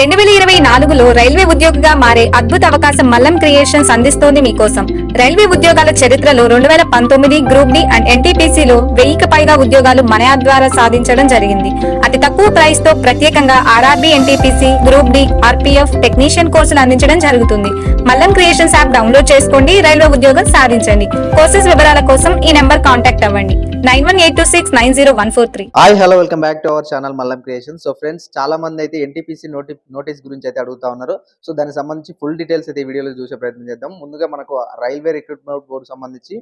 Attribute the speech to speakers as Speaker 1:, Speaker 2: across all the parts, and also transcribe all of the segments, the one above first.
Speaker 1: రెండు వేల ఇరవై నాలుగులో రైల్వే ఉద్యోగిగా మారే అద్భుత అవకాశం మల్లం క్రియేషన్స్ అందిస్తోంది మీకోసం. రైల్వే ఉద్యోగాల చరిత్రలో రెండు వేల పంతొమ్మిది గ్రూప్ డి అండ్ ఎన్టీపీసీలో వెయ్యికి పైగా ఉద్యోగాలు మన యాప్ ద్వారా సాధించడం జరిగింది. అతి తక్కువ ప్రైస్తో ప్రత్యేకంగా RRB NTPC group D RPF technician కోర్సులు అందించడం జరుగుతుంది. మల్లం క్రియేషన్స్ యాప్ డౌన్లోడ్ చేసుకోండి రైల్వే ఉద్యోగం సాధించండి. కోర్సెస్ వివరాల కోసం ఈ నెంబర్ కాంటాక్ట్ అవ్వండి. Nine one eight two six nine zero one four three.
Speaker 2: Hi hello welcome back to our channel Mallam creation so friends చాలా మంది అయితే ఎన్టీపీసీ నోటి నోటీస్ గురించి అయితే అడుగుతా ఉన్నారు. సో దానికి సంబంధించి ఫుల్ డీటెయిల్స్ అయితే వీడియోలో చూసే ప్రయత్నం చేద్దాం. ముందుగా మనకు రైల్వే రిక్రూట్మెంట్ బోర్డు సంబంధించి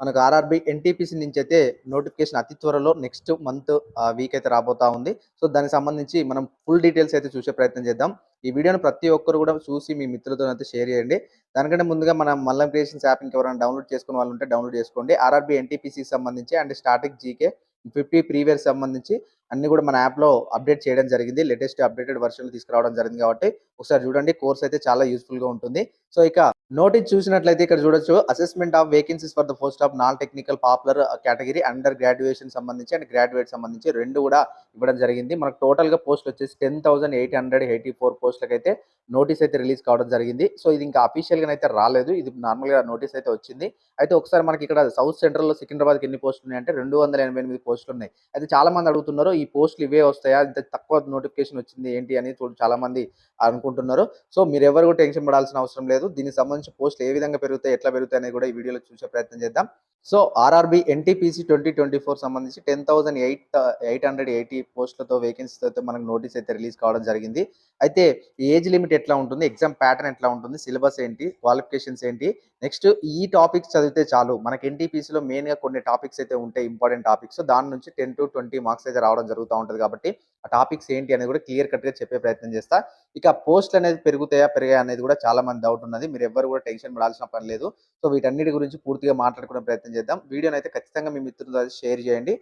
Speaker 2: మనకు ఆర్ఆర్బి ఎన్టీపీసీ నుంచి అయితే నోటిఫికేషన్ అతి త్వరలో నెక్స్ట్ మంత్ వీక్ అయితే రాబోతా ఉంది. సో దానికి సంబంధించి మనం ఫుల్ డీటెయిల్స్ అయితే చూసే ప్రయత్నం చేద్దాం. ఈ వీడియోని ప్రతి ఒక్కరు కూడా చూసి మీ మిత్రులతో అయితే షేర్ చేయండి. దానికంటే ముందుగా మన మల్లం క్రియేషన్స్ యాప్ ఇంకెవరైనా డౌన్లోడ్ చేసుకునే వాళ్ళు ఉంటే డౌన్లోడ్ చేసుకోండి. ఆర్ఆర్బి ఎన్టీపీసీకి సంబంధించి and static GK fifty previous year సంబంధించి అన్ని కూడా మన యాప్లో అప్డేట్ చేయడం జరిగింది. లేటెస్ట్ అప్డేటెడ్ వర్షన్లు తీసుకురావడం జరిగింది కాబట్టి ఒకసారి చూడండి. కోర్స్ అయితే చాలా యూస్ఫుల్గా ఉంటుంది. సో ఇక నోటీస్ చూసినట్లయితే ఇక్కడ చూడొచ్చు. Assessment of vacancies for the post of non technical popular category under graduation సంబంధించి అండ్ గ్రాడ్యుయేట్ సంబంధించి రెండు కూడా ఇవ్వడం జరిగింది. మనకు టోటల్గా పోస్ట్ వచ్చేసి ten thousand eight hundred eighty four పోస్టులకు నోటీస్ అయితే రిలీజ్ కావడం జరిగింది. సో ఇది ఇంకా అఫీషియల్గా అయితే రాలేదు. ఇది నార్మల్గా నోటీస్ అయితే వచ్చింది. అయితే ఒకసారి మనకి ఇక్కడ సౌత్ సెంట్రల్లో లో సికింద్రాబాద్ ఎన్ని పోస్టులు ఉన్నాయంటే రెండు వందల ఎనభై ఎనిమిది పోస్టులు ఉన్నాయి. అయితే చాలా మంది అడుగుతున్నారు ఈ పోస్టులు ఇవే వస్తాయా? ఇంత తక్కువ నోటిఫికేషన్ వచ్చింది ఏంటి అని చూ- చాలా మంది అనుకుంటున్నారు. సో మీరు ఎవరు కూడా టెన్షన్ పడాల్సిన అవసరం లేదు. దీనికి సంబంధించి పోస్టులు ఏ విధంగా పెరుగుతాయి ఎట్లా పెరుగుతాయి అనేది కూడా ఈ వీడియోలో చూసే ప్రయత్నం చేద్దాం. So RRB NTPC twenty twenty four సంబంధించి ten thousand eight eight hundred eighty పోస్టులతో వేకెన్సీతో అయితే మనకు నోటీస్ అయితే రిలీజ్ కావడం జరిగింది. అయితే ఏజ్ లిమిట్ ఎట్లా ఉంటుంది? ఎగ్జామ్ ప్యాటర్న్ ఎట్లా ఉంటుంది? సిలబస్ ఏంటి? క్వాలిఫికేషన్స్ ఏంటి? నెక్స్ట్ ఈ టాపిక్స్ చదివితే చాలు. మనకి ఎన్టీపీసీలో మెయిన్గా కొన్ని టాపిక్స్ అయితే ఉంటాయి ఇంపార్టెంట్ టాపిక్స్ దాని నుంచి టెన్ టు ట్వంటీ మార్క్స్ అయితే రావడం జరుగుతూ ఉంటుంది కాబట్టి టాపిక్స్ ఏంటి అనేది కూడా క్లియర్ కట్గా చెప్పే ప్రయత్నం చేస్తా. ఇక పోస్టులు అనేది పెరుగుతాయా పెరిగాయా అనేది కూడా చాలా మంది డౌట్ ఉన్నది. మీరు ఎవరు కూడా టెన్షన్ పడాల్సిన పని లేదు. సో వీటన్నిటి గురించి పూర్తిగా మాట్లాడుకునే ప్రయత్నం చేద్దాం. వీడియోని అయితే ఖచ్చితంగా మీ మిత్రులతో షేర్ చేయండి.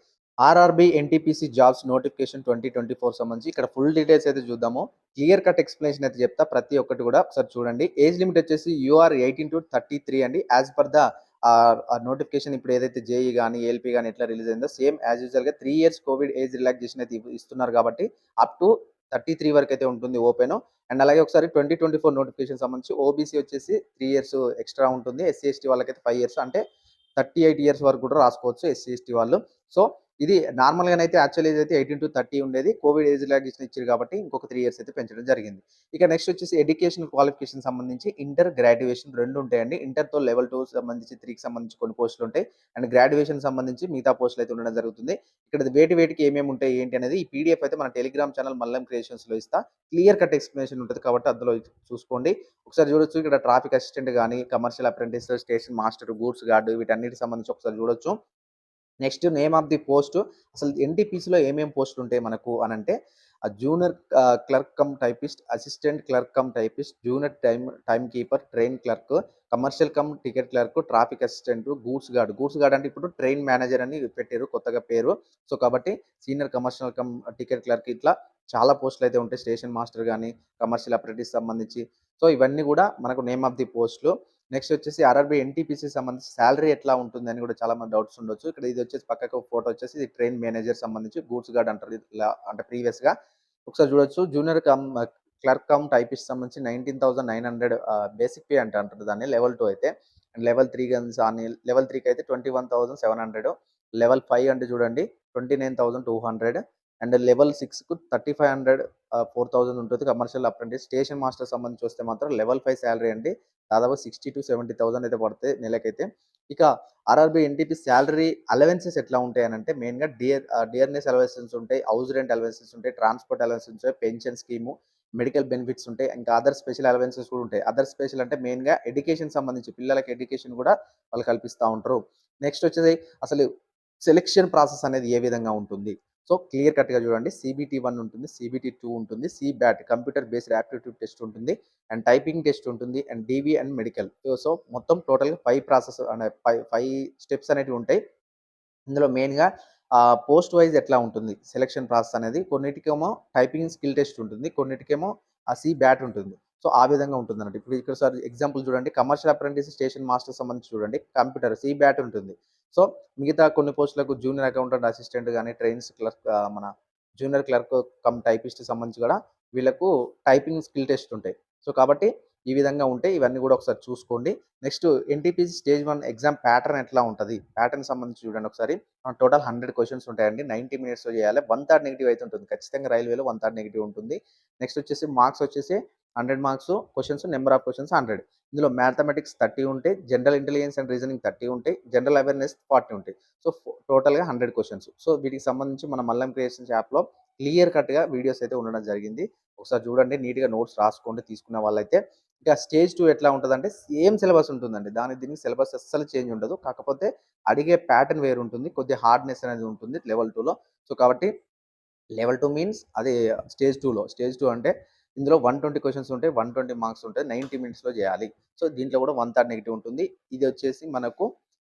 Speaker 2: RRB NTPC jobs notification twenty twenty four సంబంధించి ఇక్కడ ఫుల్ డీటెయిల్స్ అయితే చూద్దాము. క్లియర్ కట్ ఎక్స్ప్లెనేషన్ అయితే చెప్తా ప్రతి ఒక్కటి కూడా ఒకసారి చూడండి. ఏజ్ లిమిట్ వచ్చేసి UR eighteen to thirty three అండి. As per the uh notification ఇప్పుడు ఏదైతే జేఈ కానీ ఏఎల్పీ కానీ ఎట్లా రిలీజ్ అయిందో సేమ్ యాజ్ యూజువల్గా three years Covid age relaxation అయితే ఇస్తున్నారు కాబట్టి అప్ టు థర్టీ త్రీ వరకు అయితే ఉంటుంది ఓపెన్ అండ్ అలాగే ఒకసారి ట్వంటీ ట్వంటీ ఫోర్ నోటిఫికేషన్ సంబంధించి ఓబీసీ వచ్చేసి త్రీ ఇయర్స్ ఎక్స్ట్రా ఉంటుంది. ఎస్సీ ఎస్టీ వాళ్ళకైతే ఫైవ్ ఇయర్స్ అంటే థర్టీ ఎయిట్ ఇయర్స్ వరకు కూడా రాసుకోవచ్చు ఎస్సీ ఎస్టీ వాళ్ళు. సో ఇది నార్మల్గా అయితే యాక్చువల్ ఏజ్ అయితే ఎయిటీన్ టు థర్టీ ఉండేది. కోవిడ్ ఏజ్ రిలాక్సేషన్ ఇచ్చారు కాబట్టి ఇంకొక త్రీ ఇయర్స్ అయితే పెంచడం జరిగింది. ఇక నెక్స్ట్ వచ్చేసి ఎడ్యుకేషన్ క్వాలిఫికేషన్ సంబంధించి ఇంటర్ గ్రాడ్యుయేషన్ రెండు ఉంటాయండి. ఇంటర్తో లెవెల్ టూ సంబంధించి త్రీకి సంబంధించి కొన్ని పోస్టులు ఉంటాయి. అండ్ గ్రాడ్యుయేషన్ సంబంధించి మిగతా పోస్టులు అయితే ఉండడం జరుగుతుంది. ఇక్కడ వేటి వేటికి ఏమేమి ఉంటాయి ఏంటి అనేది ఈ పీడిఎఫ్ అయితే మన టెలిగ్రామ్ ఛానల్ మల్లం క్రియేషన్స్లో ఇస్తా. క్లియర్ కట్ ఎక్స్ప్లెనేషన్ ఉంటుంది కాబట్టి అందులో చూసుకోండి. ఒకసారి చూడొచ్చు ఇక్కడ ట్రాఫిక్ అసిస్టెంట్ కానీ commercial apprentice station master goods guard వీటన్నిటికి సంబంధించి ఒకసారి చూడొచ్చు. Next name of the post అసలు ఎన్టీపీసీలో ఏమేమి పోస్టులు ఉంటాయి మనకు అని అంటే junior clerk cum typist assistant clerk cum typist junior time time keeper train clerk commercial cum ticket clerk traffic assistant goods guard. Goods guard అంటే ఇప్పుడు ట్రైన్ మేనేజర్ అని పెట్టారు కొత్తగా పేరు. సో కాబట్టి senior commercial cum ticket clerk ఇట్లా చాలా పోస్టులు అయితే ఉంటాయి. స్టేషన్ మాస్టర్ కానీ కమర్షియల్ అప్రెంటిస్ సంబంధించి. సో ఇవన్నీ కూడా మనకు నేమ్ ఆఫ్ ది పోస్టులు. నెక్స్ట్ వచ్చేసి ఆర్ఆర్బీ ఎన్టీపీసీ సంబంధించి శాలరీ ఎట్లా ఉంటుంది అని కూడా చాలా మంది డౌట్స్ ఉండొచ్చు. ఇక్కడ ఇది వచ్చేసి పక్కకు ఫోటో వచ్చేసి ఇది ట్రైన్ మేనేజర్ సంబంధించి గూడ్స్ గార్డ్ అంటారు ఇలా అంటే ప్రీవియస్గా. ఒకసారి చూడొచ్చు. Junior cum clerk cum typist సంబంధించి nineteen thousand nine hundred basic pay అంటే అంటారు దాన్ని లెవెల్ టూ అయితే. అండ్ లెవెల్ త్రీ గన్స్ అని లెవెల్ త్రీకి అయితే twenty one thousand seven hundred level five అంటే చూడండి twenty nine thousand two hundred and level సిక్స్కు thirty five hundred four thousand ఉంటుంది. కమర్షియల్ అప్రెంటిస్ స్టేషన్ మాస్టర్ సంబంధించి వస్తే మాత్రం లెవెల్ ఫైవ్ శాలరీ అండి. దాదాపు సిక్స్టీ టు సెవెంటీ థౌసండ్ అయితే పడుతుంది నెలకైతే. ఇక ఆర్ఆర్బీ ఎన్టీపీ శాలరీ అలవెన్సెస్ ఎట్లా ఉంటాయి అని అంటే మెయిన్గా డియర్ డియర్నెస్ అలవెన్సెస్ ఉంటాయి హౌస్ రెంట్ అలవెన్సెస్ ఉంటాయి ట్రాన్స్పోర్ట్ అలవెన్సెస్ ఉంటాయి పెన్షన్ స్కీము మెడికల్ బెనిఫిట్స్ ఉంటాయి ఇంకా అదర్ స్పెషల్ అలవెన్సెస్ కూడా ఉంటాయి. అదర్ స్పెషల్ అంటే మెయిన్గా ఎడ్యుకేషన్ సంబంధించి పిల్లలకి ఎడ్యుకేషన్ కూడా వాళ్ళు కల్పిస్తూ ఉంటారు. నెక్స్ట్ వచ్చేసి అసలు సెలెక్షన్ ప్రాసెస్ అనేది ఏ విధంగా ఉంటుంది? సో క్లియర్ కట్గా చూడండి. సిబిటీ వన్ ఉంటుంది సిబిటీ టూ ఉంటుంది CBAT computer based aptitude test ఉంటుంది అండ్ టైపింగ్ టెస్ట్ ఉంటుంది and DV and medical. So మొత్తం టోటల్గా ఫైవ్ ప్రాసెస్ అనే ఫైవ్ ఫైవ్ స్టెప్స్ అనేవి ఉంటాయి. ఇందులో మెయిన్గా పోస్ట్ వైజ్ ఎట్లా ఉంటుంది? సెలక్షన్ ప్రాసెస్ అనేది కొన్నిటికేమో టైపింగ్ స్కిల్ టెస్ట్ ఉంటుంది కొన్నిటికేమో ఆ సి బ్యాట్ ఉంటుంది. సో ఆ విధంగా ఉంటుంది అన్నట్టు ఇప్పుడు ఇక్కడ సార్ ఎగ్జాంపుల్ చూడండి. కమర్షియల్ అప్రెంటిస్ స్టేషన్ మాస్టర్ సంబంధించి చూడండి. కంప్యూటర్ సి బ్యాట్ ఉంటుంది. సో మిగతా కొన్ని పోస్టులకు జూనియర్ అకౌంటెంట్ అసిస్టెంట్ కానీ ట్రైన్స్ క్లర్క్ మన జూనియర్ క్లర్క్ కమ్ టైపిస్ట్ సంబంధించి కూడా వీళ్ళకు టైపింగ్ స్కిల్ టెస్ట్ ఉంటాయి. సో కాబట్టి ఈ విధంగా ఉంటే ఇవన్నీ కూడా ఒకసారి చూసుకోండి. Next NTPC stage one exam pattern ఎట్లా ఉంటుంది? ప్యాటర్న్ సంబంధించి చూడండి ఒకసారి. టోటల్ హండ్రెడ్ క్వశ్చన్స్ ఉంటాయండి. నైంటీ మినిట్స్లో చేయాలి. వన్ థర్డ్ నెగిటివ్ అయితే ఉంటుంది. ఖచ్చితంగా రైల్వేలో వన్ థర్డ్ నెగిటివ్ ఉంటుంది. నెక్స్ట్ వచ్చేసి మార్క్స్ వచ్చేసి hundred marks questions number of questions hundred. ఇందులో మ్యాథమెటిక్స్ థర్టీ ఉంటాయి general intelligence and reasoning thirty ఉంటాయి జనరల్ అవేర్నెస్ ఫార్టీ ఉంటాయి సో టోటల్గా హండ్రెడ్ క్వశ్చన్స్ సో వీటికి సంబంధించి మన మల్లం క్రియేషన్స్ యాప్లో క్లియర్ కట్గా వీడియోస్ అయితే ఉండడం జరిగింది. ఒకసారి చూడండి నీట్గా నోట్స్ రాసుకోండి తీసుకునే వాళ్ళైతే. ఇక స్టేజ్ టూ ఎట్లా ఉంటుందంటే సేమ్ సిలబస్ ఉంటుందండి. దాని దీనికి సిలబస్ అస్సలు చేంజ్ ఉండదు. కాకపోతే అడిగే ప్యాటర్న్ వేరు ఉంటుంది. కొద్దిగా హార్డ్నెస్ అనేది ఉంటుంది లెవెల్ టూలో సో కాబట్టి లెవెల్ టూ మీన్స్ అది స్టేజ్ టూలో స్టేజ్ టూ అంటే ఇందులో వన్ ట్వంటీ క్వశ్చన్స్ ఉంటాయి వన్ ట్వంటీ మార్క్స్ ఉంటాయి నైంటీ మినిట్స్లో చేయాలి. సో దీంట్లో కూడా వన్ థర్డ్ నెగిటివ్ ఉంటుంది. ఇది వచ్చేసి మనకు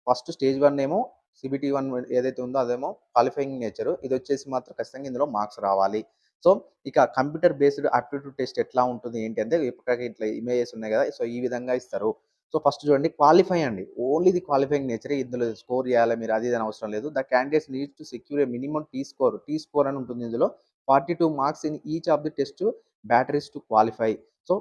Speaker 2: ఫస్ట్ స్టేజ్ వన్ ఏమో సిబిటీ వన్ ఏదైతే ఉందో అదేమో క్వాలిఫైయింగ్ నేచర్ ఇది వచ్చేసి మాత్రం ఖచ్చితంగా ఇందులో మార్క్స్ రావాలి. సో ఇక కంప్యూటర్ బేస్డ్ ఆప్టిట్యూడ్ టెస్ట్ ఎట్లా ఉంటుంది ఏంటి అంటే ఇప్పటికే ఇట్లా ఇమేజెస్ ఉన్నాయి కదా సో ఈ విధంగా ఇస్తారు. సో ఫస్ట్ చూడండి క్వాలిఫై అండి. ఓన్లీ ది క్వాలిఫైయింగ్ నేచర్ ఇందులో స్కోర్ చేయాలి మీరు అది ఇది అని అవసరం లేదు. The candidates need to secure a minimum T score T score అని ఉంటుంది ఇందులో. Forty two marks in each of the test batteries to qualify. So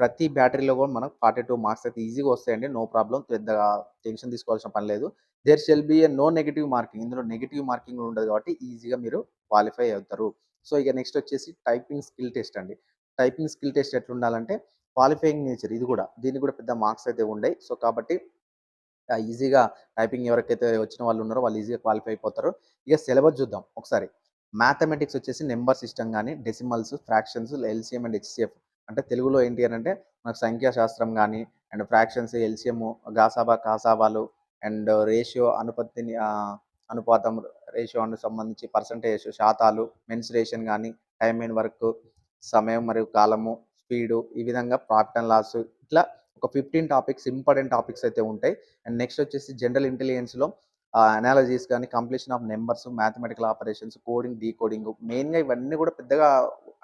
Speaker 2: ప్రతి బ్యాటరీలో కూడా మనకు ఫార్టీ టూ మార్క్స్ అయితే ఈజీగా వస్తాయండి. నో ప్రాబ్లం పెద్దగా టెన్షన్ తీసుకోవాల్సిన పని లేదు. There shall be a no negative marking. ఇందులో నెగిటివ్ మార్కింగ్ ఉండదు కాబట్టి ఈజీగా మీరు క్వాలిఫై అవుతారు. సో ఇక నెక్స్ట్ వచ్చేసి టైపింగ్ స్కిల్ టెస్ట్ అండి. టైపింగ్ స్కిల్ టెస్ట్ ఎట్లా ఉండాలంటే క్వాలిఫైయింగ్ నేచర్ ఇది కూడా. దీనికి కూడా పెద్ద మార్క్స్ అయితే ఉండయి. సో కాబట్టి ఈజీగా టైపింగ్ ఎవరికైతే వచ్చిన వాళ్ళు ఉన్నారో వాళ్ళు ఈజీగా క్వాలిఫై అయిపోతారు. ఇక సిలబస్ చూద్దాం ఒకసారి. మ్యాథమెటిక్స్ వచ్చేసి నెంబర్ సిస్టమ్ కానీ decimals fractions LCM and HCF. అంటే తెలుగులో ఏంటి అని అంటే మనకు సంఖ్యాశాస్త్రం కానీ అండ్ ఫ్రాక్షన్స్ ఎల్సిఎం గాసాబా కాసాబాలు అండ్ రేషియో అనుపత్తిని అనుపాతం రేషియో అని సంబంధించి పర్సంటేజ్ శాతాలు మెన్సురేషన్ కానీ టైం అండ్ వర్క్ సమయం మరియు కాలము స్పీడు ఈ విధంగా ప్రాఫిట్ అండ్ లాస్. ఇట్లా ఒక ఫిఫ్టీన్ టాపిక్స్ ఇంపార్టెంట్ టాపిక్స్ అయితే ఉంటాయి. అండ్ నెక్స్ట్ వచ్చేసి జనరల్ ఇంటెలిజెన్స్లో అనాలజీస్ కానీ completion of numbers mathematical operations coding decoding మెయిన్గా ఇవన్నీ కూడా పెద్దగా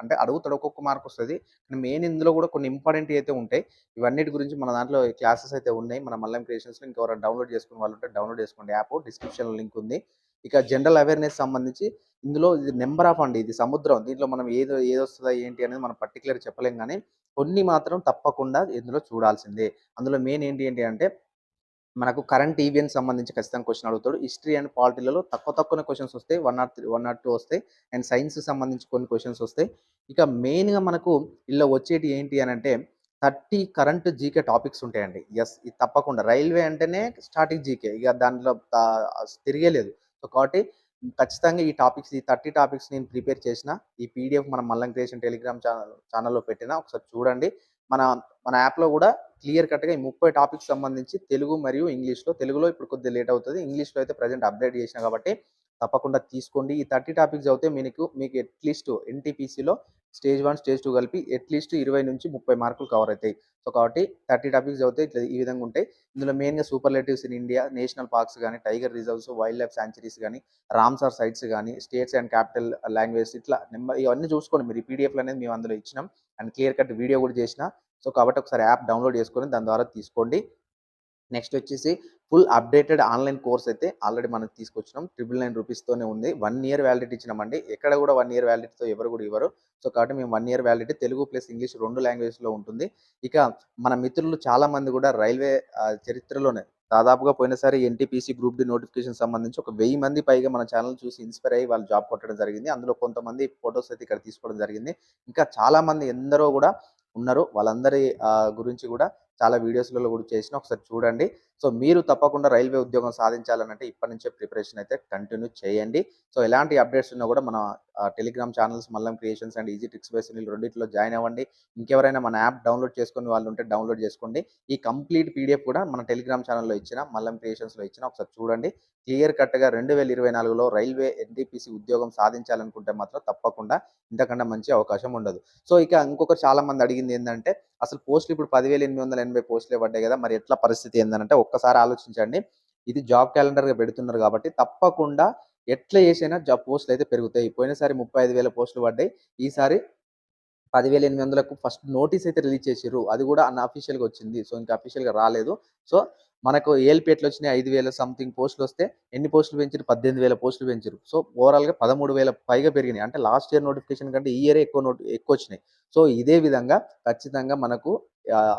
Speaker 2: అంటే అడుగుతాడు ఒక్కొక్క మార్క్ వస్తుంది. కానీ మెయిన్ ఇందులో కూడా కొన్ని ఇంపార్టెంట్ అయితే ఉంటాయి. ఇవన్నిటి గురించి మన దాంట్లో క్లాసెస్ అయితే ఉన్నాయి. మన మల్లం క్రియేషన్స్లో ఇంకెవరైనా డౌన్లోడ్ చేసుకునే వాళ్ళు ఉంటే డౌన్లోడ్ చేసుకోండి. యాప్ డిస్క్రిప్షన్లో లింక్ ఉంది. ఇక జనరల్ అవేర్నెస్ సంబంధించి ఇందులో ఇది నెంబర్ ఆఫ్ అండి. ఇది సముద్రం. దీంట్లో మనం ఏదో ఏది వస్తుందా ఏంటి అనేది మనం పర్టికులర్ చెప్పలేం. కానీ కొన్ని మాత్రం తప్పకుండా ఇందులో చూడాల్సిందే. అందులో మెయిన్ ఏంటి ఏంటి అంటే మనకు కరెంట్ ఈవెంట్ సంబంధించి ఖచ్చితంగా క్వశ్చన్ అడుగుతాడు. హిస్టరీ అండ్ పాలిటీలలో తక్కువ తక్కువ క్వశ్చన్స్ వస్తాయి. One not three one not two వస్తాయి. అండ్ సైన్స్ సంబంధించి కొన్ని క్వశ్చన్స్ వస్తాయి. ఇక మెయిన్గా మనకు ఇలా వచ్చేటి ఏంటి అని అంటే థర్టీ కరెంట్ జీకే టాపిక్స్ ఉంటాయండి. ఎస్ ఇది తప్పకుండా. రైల్వే అంటేనే స్టార్టింగ్ జీకే ఇక దాంట్లో తిరిగేలేదు సో కాబట్టి ఖచ్చితంగా ఈ టాపిక్స్ ఈ థర్టీ టాపిక్స్ నేను ప్రిపేర్ చేసిన ఈ పీడిఎఫ్ మనం మల్లం క్రియేషన్ టెలిగ్రామ్ ఛానల్ ఛానల్లో పెట్టిన ఒకసారి చూడండి. మన మన యాప్లో కూడా క్లియర్ కట్గా ఈ ముప్పై టాపిక్స్ సంబంధించి తెలుగు మరియు ఇంగ్లీష్లో తెలుగులో ఇప్పుడు కొద్దిగా లేట్ అవుతుంది. ఇంగ్లీష్లో అయితే ప్రజెంట్ అప్డేట్ చేసిన కాబట్టి తప్పకుండా తీసుకోండి. ఈ థర్టీ టాపిక్స్ అయితే మీకు మీకు అట్లీస్ట్ ఎన్టీపీసీలో స్టేజ్ వన్ స్టేజ్ టూ కలిపి అట్లీస్ట్ ఇరవై నుంచి ముప్పై మార్కులు కవర్ అవుతాయి. సో కాబట్టి థర్టీ టాపిక్స్ అయితే ఇట్లా ఈ విధంగా ఉంటాయి. ఇందులో మెయిన్గా superlatives in India national parks కానీ tiger reserves wild life sanctuaries కానీ రామ్సార్ సైట్స్ కానీ స్టేట్స్ అండ్ క్యాపిటల్ లాంగ్వేజ్ ఇట్లా నెంబర్ ఇవన్నీ చూసుకోండి. మీరు ఈ పీడిఎఫ్లు అనేది మేము అందులో ఇచ్చినాం. అండ్ క్లియర్ కట్ వీడియో కూడా చేసిన సో కాబట్టి ఒకసారి యాప్ డౌన్లోడ్ చేసుకొని దాని ద్వారా తీసుకోండి. నెక్స్ట్ వచ్చేసి ఫుల్ అప్డేటెడ్ ఆన్లైన్ కోర్స్ అయితే ఆల్రెడీ మనం తీసుకొచ్చినాం. ట్రిపుల్ నైన్ రూపీస్తోనే ఉంది. వన్ ఇయర్ వ్యాలిడిటీ ఇచ్చినామండి. ఎక్కడ కూడా వన్ ఇయర్ వ్యాలిడిటీతో ఎవరు కూడా ఇవ్వరు. సో కాబట్టి మేము one year validity Telugu plus English రెండు లాంగ్వేజ్లో ఉంటుంది. ఇక మన మిత్రులు చాలామంది కూడా రైల్వే చరిత్రలోనే. దాదాపుగా పోయినసారి ఎన్టీపీసీ గ్రూప్ డి నోటిఫికేషన్ సంబంధించి ఒక వెయ్యి మంది పైగా మన ఛానల్ చూసి ఇన్స్పైర్ అయ్యి వాళ్ళు జాబ్ కొట్టడం జరిగింది. అందులో కొంతమంది ఫొటోస్ అయితే ఇక్కడ తీసుకోవడం జరిగింది. ఇంకా చాలామంది ఎందరో కూడా ఉన్నారు వాళ్ళందరి గురించి కూడా చాలా వీడియోస్లలో కూడా చేసిన ఒకసారి చూడండి. సో మీరు తప్పకుండా రైల్వే ఉద్యోగం సాధించాలనంటే ఇప్పటి నుంచే ప్రిపరేషన్ అయితే కంటిన్యూ చేయండి. సో ఎలాంటి అప్డేట్స్ ఉన్నా కూడా మన Telegram channels Mallam creations and easy tricks base రెండింటిలో జాయిన్ అవ్వండి. ఇంకెవరైనా మన యాప్ డౌన్లోడ్ చేసుకుని వాళ్ళు ఉంటే డౌన్లోడ్ చేసుకోండి. ఈ కంప్లీట్ పీడిఎఫ్ కూడా మన టెలిగ్రామ్ ఛానల్లో ఇచ్చిన మల్లం క్రియేషన్స్లో ఇచ్చిన ఒకసారి చూడండి. క్లియర్ కట్గా రెండు వేల ఇరవై నాలుగులో రైల్వే ఎన్టీపీసీ ఉద్యోగం సాధించాలనుకుంటే మాత్రం తప్పకుండా ఇంతకన్నా మంచి అవకాశం ఉండదు. సో ఇక ఇంకొక చాలా మంది అడిగింది ఏంటంటే అసలు పోస్టులు ఇప్పుడు పదివేల ఎనిమిది వందల ఎనభై పోస్టులే పడ్డాయి కదా మరి ఎట్లా పరిస్థితి ఏంటంటే ఒక్కసారి ఆలోచించండి. ఇది జాబ్ క్యాలెండర్గా పెడుతున్నారు కాబట్టి తప్పకుండా ఎట్లా చేసైనా జాబ్ పోస్టులు అయితే పెరుగుతాయి. పోయినసారి ముప్పై ఐదు వేల పోస్టులు పడ్డాయి. ఈసారి పదివేల ఎనిమిది వందలకు ఫస్ట్ నోటీస్ అయితే రిలీజ్ చేసారు అది కూడా అన్అఫీషియల్గా వచ్చింది. సో ఇంకా అఫీషియల్గా రాలేదు. సో మనకు ఏఎల్పి వచ్చినాయి ఐదు వేల సంథింగ్ పోస్టులు వస్తే ఎన్ని పోస్టులు పెంచారు పద్దెనిమిది వేల పోస్టులు పెంచారు సో ఓవరాల్గా పదమూడు వేల పైగా పెరిగినాయి. అంటే లాస్ట్ ఇయర్ నోటిఫికేషన్ కంటే ఈ ఇయరే ఎక్కువ నోటి ఎక్కువ వచ్చినాయి. సో ఇదే విధంగా ఖచ్చితంగా మనకు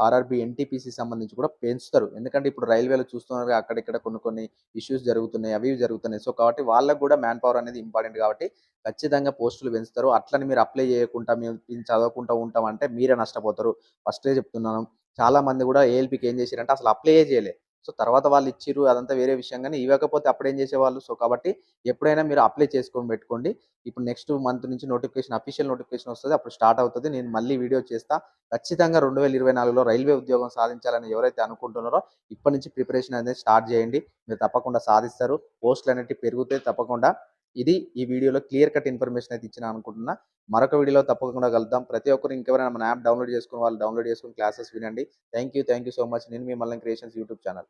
Speaker 2: ఆర్ఆర్బి ఎన్టీపీసీ సంబంధించి కూడా పెంచుతారు. ఎందుకంటే ఇప్పుడు రైల్వేలో చూస్తున్నారు అక్కడిక్కడ కొన్ని కొన్ని ఇష్యూస్ జరుగుతున్నాయి అవి ఇవి జరుగుతున్నాయి. సో కాబట్టి వాళ్ళకు కూడా మ్యాన్ పవర్ అనేది ఇంపార్టెంట్ కాబట్టి ఖచ్చితంగా పోస్టులు పెంచుతారు. అట్లని మీరు అప్లై చేయకుండా మేము చదవకుండా ఉంటాం అంటే మీరే నష్టపోతారు. ఫస్టే చెప్తున్నాను. చాలా మంది కూడా ఏఎల్పికి ఏం చేశారంటే అసలు అప్లై చేయలే. సో తర్వాత వాళ్ళు ఇచ్చిర్రు అదంతా వేరే విషయం కానీ ఇవ్వకపోతే అప్పుడు ఏం చేసేవాళ్ళు? సో కాబట్టి ఎప్పుడైనా మీరు అప్లై చేసుకొని పెట్టుకోండి. ఇప్పుడు నెక్స్ట్ మంత్ నుంచి నోటిఫికేషన్ అఫీషియల్ నోటిఫికేషన్ వస్తుంది అప్పుడు స్టార్ట్ అవుతుంది. నేను మళ్ళీ వీడియో చేస్తా. ఖచ్చితంగా రెండు వేల ఇరవై నాలుగులో రైల్వే ఉద్యోగం సాధించాలని ఎవరైతే అనుకుంటున్నారో ఇప్పటి నుంచి ప్రిపరేషన్ అనేది స్టార్ట్ చేయండి. మీరు తప్పకుండా సాధిస్తారు. పోస్టులు అనేవి పెరుగుతాయి తప్పకుండా. ఇది ఈ వీడియోలో క్లియర్ కట్ ఇన్ఫర్మేషన్ అయితే ఇచ్చిన అనుకుంటున్నా. మరొక వీడియోలో తప్పకుండా కలుద్దాం. ప్రతి ఒక్కరు ఇంకెవరైనా మన యాప్ డౌన్లోడ్ చేసుకుని వాళ్ళు డౌన్లోడ్ చేసుకుని క్లాసెస్ వినండి. Thank you thank you so much. నేను మీ మల్లం క్రియేషన్స్ యూట్యూబ్ ఛానల్.